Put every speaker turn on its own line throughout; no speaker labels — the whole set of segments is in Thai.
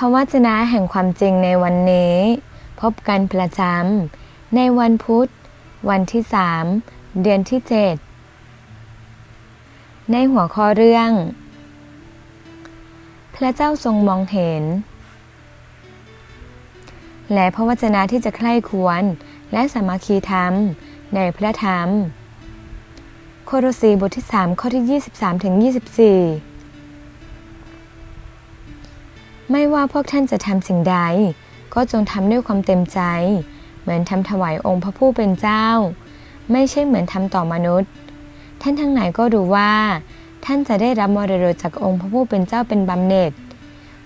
พระวจนะแห่งความจริงในวันนี้ พบกันประจำในวันพุธ วันที่3เดือนที่7ในหัวข้อเรื่อง พระเจ้าทรงมองเห็น และพระวจนะที่จะใคร่ควรและสามัคคีธรรมในพระธรรม โคโรสีบทที่ 3 ข้อที่ 23ถึง24 ไม่ว่าพวกท่านจะทำสิ่งใด ก็จงทำด้วยความเต็มใจ เหมือนทำถวายองค์พระผู้เป็นเจ้า ไม่ใช่เหมือนทำต่อมนุษย์ ท่านทั้งหลายก็รู้ว่า ท่านจะได้รับมรดกจากองค์พระผู้เป็นเจ้าเป็นบำเหน็จ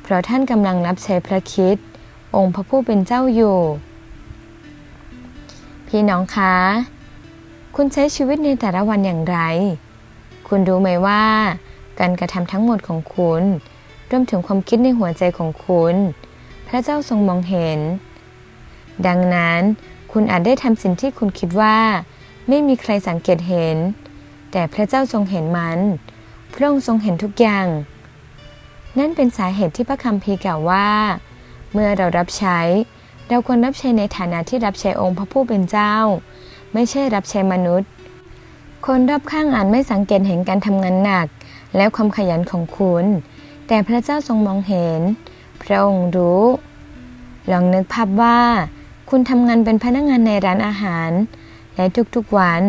เพราะท่านกำลังรับใช้พระคิดองค์พระผู้เป็นเจ้าอยู่ พี่น้องคะคุณใช้ชีวิตในแต่ละวันอย่างไร คุณรู้ไหมว่า การกระทำทั้งหมดของคุณ รวมถึงความคิดในหัวใจของคุณ พระเจ้าทรงมองเห็น ดังนั้นคุณอาจได้ทำสิ่งที่คุณคิดว่า ไม่มีใครสังเกตเห็น แต่พระเจ้าทรงเห็นมัน พระองค์ทรงเห็นทุกอย่าง นั่นเป็นสาเหตุที่พระคัมภีร์กล่าวว่า เมื่อเรารับใช้ เราควรรับใช้ในฐานะที่รับใช้องค์พระผู้เป็นเจ้า ไม่ใช่รับใช้มนุษย์ คนรอบข้างอาจไม่สังเกตเห็นการทำงานหนัก และความขยันของคุณ แต่พระเจ้าทรงมองเห็น พระองค์รู้ ลองนึกภาพว่า คุณทำงานเป็นพนักงานในร้านอาหาร และทุกๆวัน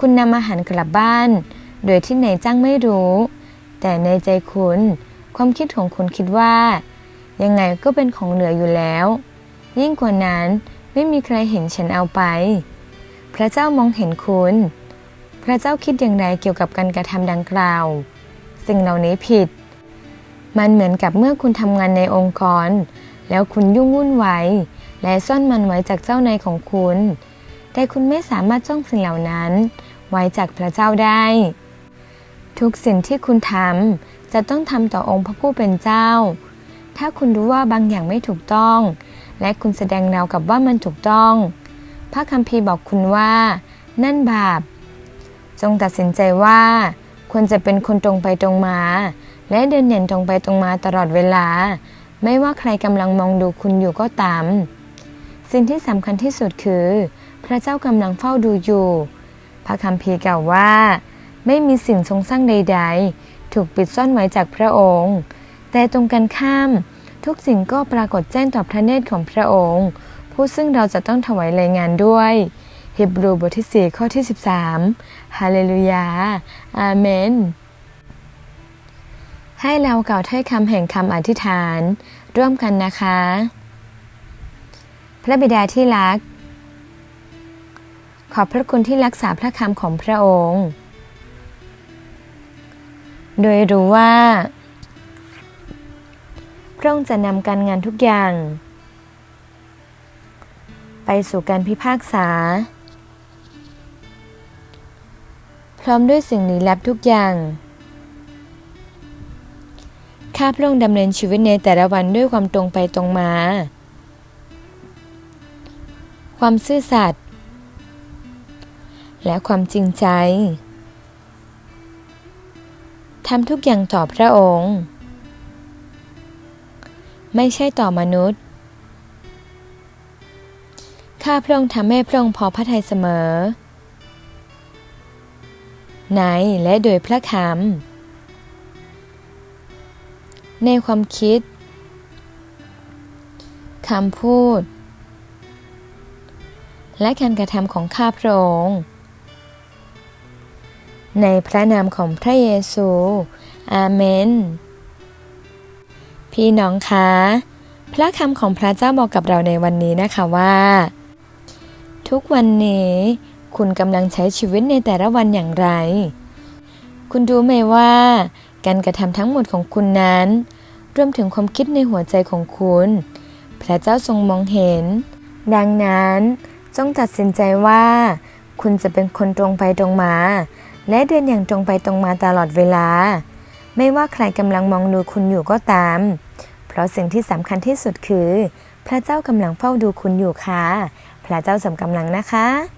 คุณนำอาหารกลับบ้าน โดยที่นายจ้างไม่รู้ แต่ในใจคุณ ความคิดของคุณคิดว่า ยังไงก็เป็นของเหลืออยู่แล้ว ยิ่งกว่านั้นไม่มีใครเห็นฉันเอาไป พระเจ้ามองเห็นคุณ พระเจ้าคิดอย่างไรเกี่ยวกับการกระทำดังกล่าว สิ่งเหล่านี้ผิด มันเหมือนกับเมื่อคุณทำงานในองค์กร แล้วคุณยุ่งวุ่นวายและซ่อนมันไว้จากเจ้านายของคุณ แต่คุณไม่สามารถจ้องสิ่งเหล่านั้น ไว้จากพระเจ้าได้ ทุกสิ่งที่คุณทำจะต้องทำต่อองค์พระผู้เป็นเจ้า ถ้าคุณรู้ว่าบางอย่างไม่ถูกต้อง และคุณแสดงแนวกับว่ามันถูกต้อง พระคัมภีร์บอกคุณว่า นั่นบาป จงตัดสินใจว่าควรจะเป็นคนตรงไปตรงมา และเดินเด่นตรงไปตรงมาตลอดเวลา ไม่ว่าใครกำลังมองดูคุณอยู่ก็ตาม สิ่งที่สำคัญที่สุดคือ พระเจ้ากำลังเฝ้าดูอยู่ พระคัมภีร์กล่าวว่า ไม่มีสิ่งทรงสร้างใด ๆ ถูกปิดซ่อนไว้จากพระองค์ แต่ตรงกันข้าม ทุกสิ่งก็ปรากฏแจ้งต่อพระเนตรของพระองค์ ผู้ซึ่งเราจะต้องถวายรายงานด้วยฮีบรูบทที่ 4 ข้อที่ 13 ฮาเลลูยา อาเมน ให้เรากล่าวถ้อยคำแห่งคำอธิษฐาน ร่วมกันนะคะ พระบิดาที่รัก ขอบพระคุณที่รักษาพระคำของพระองค์ โดยรู้ว่า พระองค์จะนำการงานทุกอย่าง ไปสู่การพิพากษา พร้อมด้วยสิ่งลี้ลับทุกอย่าง ข้าพระองค์ดำเนินชีวิตในแต่ละวันด้วยความตรงไปตรงมา ความซื่อสัตย์และความจริงใจทำทุกอย่างต่อพระองค์ ไม่ใช่ต่อมนุษย์ ข้าพระองค์ทำให้พระองค์พอพระทัยเสมอ ในและโดยพระคำ ในความคิดคำพูด และการกระทำของข้าพระองค์ในพระนามของพระเยซู อาเมน พี่น้องคะ พระคำของพระเจ้าบอกกับเราในวันนี้นะคะว่า ทุกวันนี้คุณกำลังใช้ชีวิตในแต่ละวันอย่างไร คุณรู้ไหมว่า การกระทำทั้งหมดของคุณนั้น รวมถึงความคิดในหัวใจของคุณ พระเจ้าทรงมองเห็น ดังนั้นจงตัดสินใจว่า คุณจะเป็นคนตรงไปตรงมา และเดินอย่างตรงไปตรงมาตลอดเวลา ไม่ว่าใครกำลังมองดูคุณอยู่ก็ตาม เพราะสิ่งที่สำคัญที่สุดคือ พระเจ้ากำลังเฝ้าดูคุณอยู่ค่ะ พระเจ้าสมกำลังนะคะ